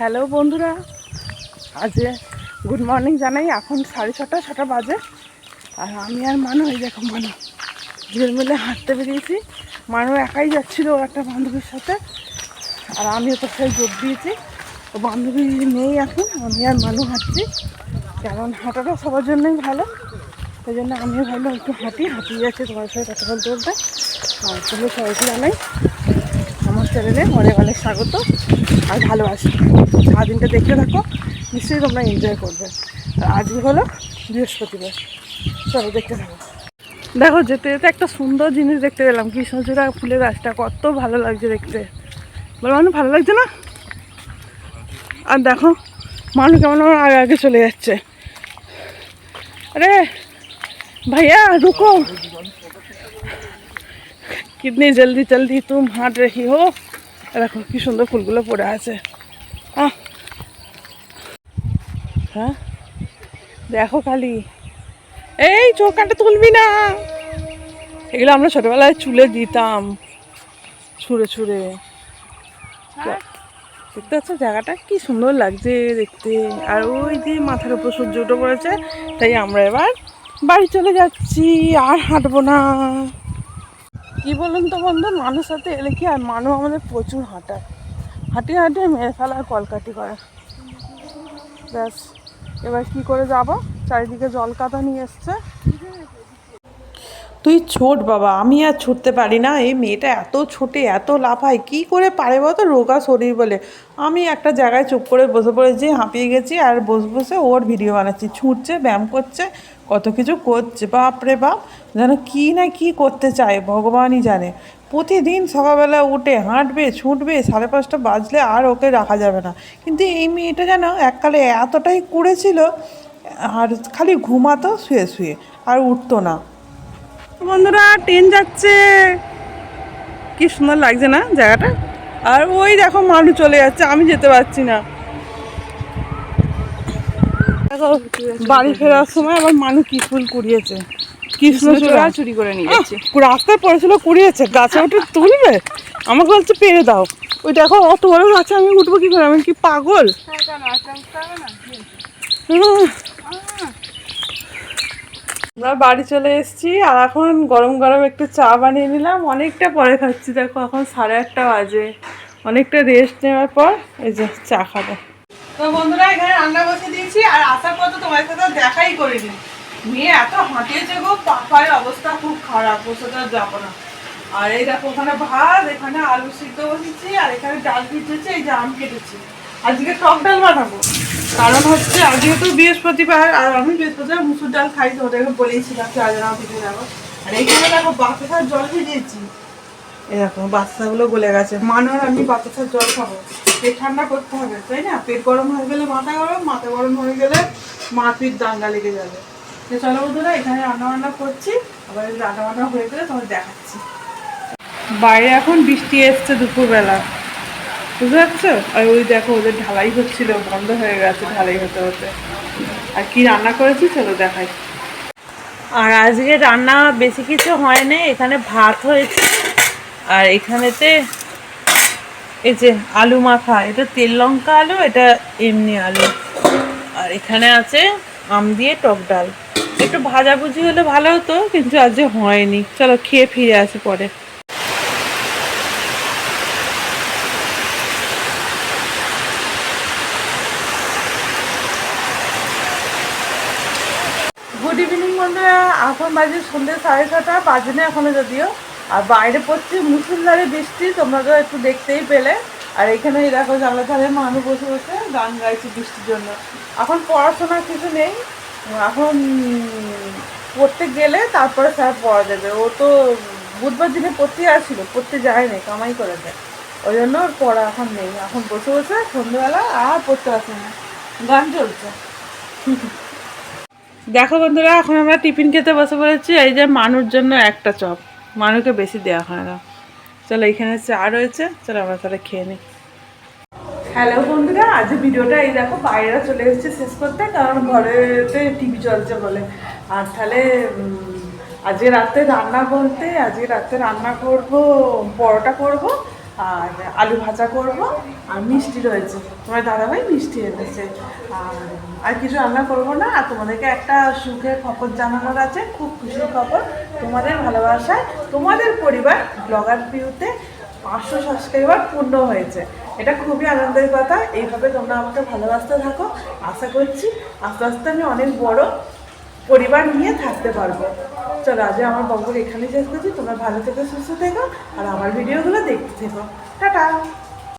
Hello বন্ধুরা, আজ good morning জানাই। এখন সাড়ে ছটা ছটা বাজে। আর আমি আর মানু, এই দেখো মানু, দুজন মিলে হাঁটতে বেরিয়েছি। মানু একাই যাচ্ছিল ওর একটা বান্ধবীর সাথে। আর আমিও তো সেই যোগ দিয়েছি। ও বান্ধবী নেই এখন, আমি আর মানু হাঁটছি। কারণ হাঁটাটা সবার জন্যই ভালো। সেই জন্য আমিও ভাবলাম একটু হাঁটি, হাঁটিয়ে যাচ্ছি তোমার সাথে কথা বলতে বলতে। আর তুমি সবাইকে জানাই। চ্যানেলে অনেক অনেক স্বাগত আর ভালোবাসি। সারাদিনটা দেখতে থাকো, নিশ্চয়ই তোমরা এনজয় করবে। আর আজকে হলো বৃহস্পতিবার। চলো দেখতে থাকো। দেখো, যেতে যেতে একটা সুন্দর জিনিস দেখতে পেলাম। কৃষ্ণচূড়া ফুলের গাছটা কত ভালো লাগছে দেখতে। বলো, মানুষ ভালো লাগছে না? আর দেখো, মানুষ কেমন আমার আগে আগে চলে যাচ্ছে। আরে, ভাইয়া, রুকো। কিডনি জলদি জলদি তুম হাঁট রেখি হো দেখো কি সুন্দর ফুলগুলো পড়ে আছে হ্যাঁ দেখো খালি এই চৌকাটা তুলবি না। এগুলো আমরা ছোটবেলায় চুলে দিতাম। ছুঁড়ে ছুঁড়ে। দেখতে পাচ্ছ জায়গাটা? কি সুন্দর লাগছে দেখতে। আর ওই যে মাথার উপর সূর্য উঠে পড়েছে তাই আমরা এবার বাড়ি চলে যাচ্ছি। আর হাঁটবো না। কি বলুন তো বন্ধু? মানুষ সাথে এলে কি আর? মানুষ আমাদের প্রচুর হাঁটায়। হাঁটিয়ে হাঁটিয়ে মেরে ফেলা আর কলকাটি করে। ব্যাস, এবার কি করে যাব? চারিদিকে জল কাদা নিয়ে এসছে। তুই ছোট বাবা, আমি আর ছুটতে পারি না। এই মেয়েটা এত ছোটে, এত লাফায়, কি করে পারে বলতো? রোগা শরীর বলে। আমি একটা জায়গায় চুপ করে বসে পড়েছি, হাঁপিয়ে গেছি আর বসে বসে ওর ভিডিও বানাচ্ছি। ছুটছে, ব্যায়াম করছে, কত কিছু করছে। বাপরে বাপ, যেন কি না কি করতে চায়, ভগবানই জানে। প্রতিদিন সকালবেলা উঠে হাঁটবে, ছুটবে, সাড়ে পাঁচটা বাজলে আর ওকে রাখা যাবে না। কিন্তু এই মেয়েটা যেন এককালে এতটাই করেছিল, আর খালি ঘুমাতো শুয়ে শুয়ে, আর উঠতো না। বন্ধুরা ট্রেন যাচ্ছে। কি সুন্দর লাগছে না জায়গাটা? আর ওই দেখো মানুষ চলে যাচ্ছে আমি যেতে পারছি না। বাড়ি ফেরার সময় আবার মানুষ কি ফুল কুড়িয়েছে। কৃষ্ণচূড়া চুরি করে নিয়ে যাচ্ছে। রাস্তায় পড়েছিল কুড়িয়েছে। গাছে উঠে তুলবে? আমাকে বলছে পেরে দাও। ওই দেখো অত বড় গাছে আমি উঠবো কি করে? আমি কি পাগল? হুম। আমরা বাড়ি চলে এসেছি আর এখন গরম গরম একটু চা বানিয়ে নিলাম। অনেকটা পরে খাচ্ছি, দেখো এখন সাড়ে আটটা বাজে। অনেকটা রেস্ট নেওয়ার পর এই যে চা খাব। তো বন্ধুরা, এখানে রান্না বসে দিয়েছি আর আসার পর তো তোমার সাথে দেখাই করিনি। মেয়ে এত হাঁটিয়েছে গো, পাপার অবস্থা খুব খারাপ বসে তো যাব না। আর এই দেখো, ওখানে ভাত, এখানে আলু সিদ্ধ বসেছি আর এখানে ডাল ভিজেছে, এই যে আম কেটেছি। আজকে টক ডাল বানাবো। কারণ হচ্ছে আজকে তো বৃহস্পতিবার আর আমি বৃহস্পতিবার মুসুর ডাল খাই তো ওদেরকে বলেছিলাম আজ আমার পিঠে যাব। আর এইখানে দেখো বাতাসার জল ভিজিয়েছি এরকম বাচ্চাগুলো গলে গেছে। মানুষ আমি বাতাসার জল খাব। পেট ঠান্ডা করতে হবে তাই না? পেট গরম হয়ে গেলে মাথা গরম মাথা গরম হয়ে গেলে মা মাথির দাঙ্গা লেগে যাবে। তো চলো বন্ধুরা এখানে রান্না বান্না করছি। আবার রান্না বান্না হয়ে গেলে তোমার দেখাচ্ছি। বাইরে এখন বৃষ্টি এসছে দুপুরবেলা। বুঝতে পারছ? আর ওই দেখো, ওদের ঢালাই হচ্ছিল, বন্ধ হয়ে গেছে, ঢালাই হতে হতে। আর কি রান্না করেছি চলো দেখাই। আর আজকে রান্না বেশি কিছু হয়নি এখানে ভাত হয়েছে। আর এখানেতে এই যে আলু মাখা, এটা তেল লঙ্কা আলু, এটা এমনি আলু। আর এখানে আছে আম দিয়ে টক ডাল। একটু ভাজাভুজি হলে ভালো হতো, কিন্তু আজকে হয়নি। চলো খেয়ে ফিরে আসি পরে। গুড ইভিনিং বন্ধুরা। এখন বাজে সন্ধ্যে সাড়ে ছটা, বাজে না এখনও যদিও। আর বাইরে পড়ছে মুসুলধারে বৃষ্টি তোমরা তো একটু দেখতেই পেলে। আর এখানে দেখো জানলা ধারে মানুষ বসে বসে গান গাইছে বৃষ্টির জন্য। এখন পড়াশোনার কিছু নেই। এখন পড়তে গেলে তারপরে স্যার পড়া যাবে ও তো বুধবার দিনে পড়তে আসছিল, পড়তে যায় না কামাই করে দেয়। ওই জন্য ওর পড়া এখন নেই। এখন বসে বসে সন্ধ্যেবেলা আর পড়তে আসে না। গান চলছে। দেখো বন্ধুরা, এখন আমরা টিফিন খেতে বসে পড়েছি। এই যে মানুর জন্য একটা চপ। মানুকে বেশি দেওয়া হয় না। চলো, এখানে চা রয়েছে। চলো, আমরা তাহলে খেয়ে নিই হ্যালো বন্ধুরা, আজ ভিডিওটা এই দেখো বাইরে চলে এসেছে শেষ করতে, কারণ ঘরেতে টিভি চলছে বলে। আর তাহলে আজকে রাতে রান্না বলতে, আজকে রাতে রান্না করব, পরোটা করব আর আলু ভাজা করব, আর মিষ্টি রয়েছে। তোমার দাদাভাই মিষ্টি এনেছে। আর আর কিছু রান্না করব না, আর তোমাদেরকে একটা সুখের খবর জানানোর আছে, খুব খুশির খবর। তোমাদের ভালোবাসায় তোমাদের পরিবার ব্লগার ভিউতে পাঁচশো সাবস্ক্রাইবার পূর্ণ হয়েছে। এটা খুবই আনন্দের কথা। এইভাবে তোমরা আমাকে ভালোবাসতে থাকো। আশা করছি, আস্তে আস্তে আমি অনেক বড় পরিবার নিয়ে থাকতে পারব। চলো আজ আমার বকবক এখানে শেষ করছি। তোমরা ভালো থেকো, সুস্থ থেকো, আর আমার ভিডিওগুলো দেখতে থেকো। টাটা!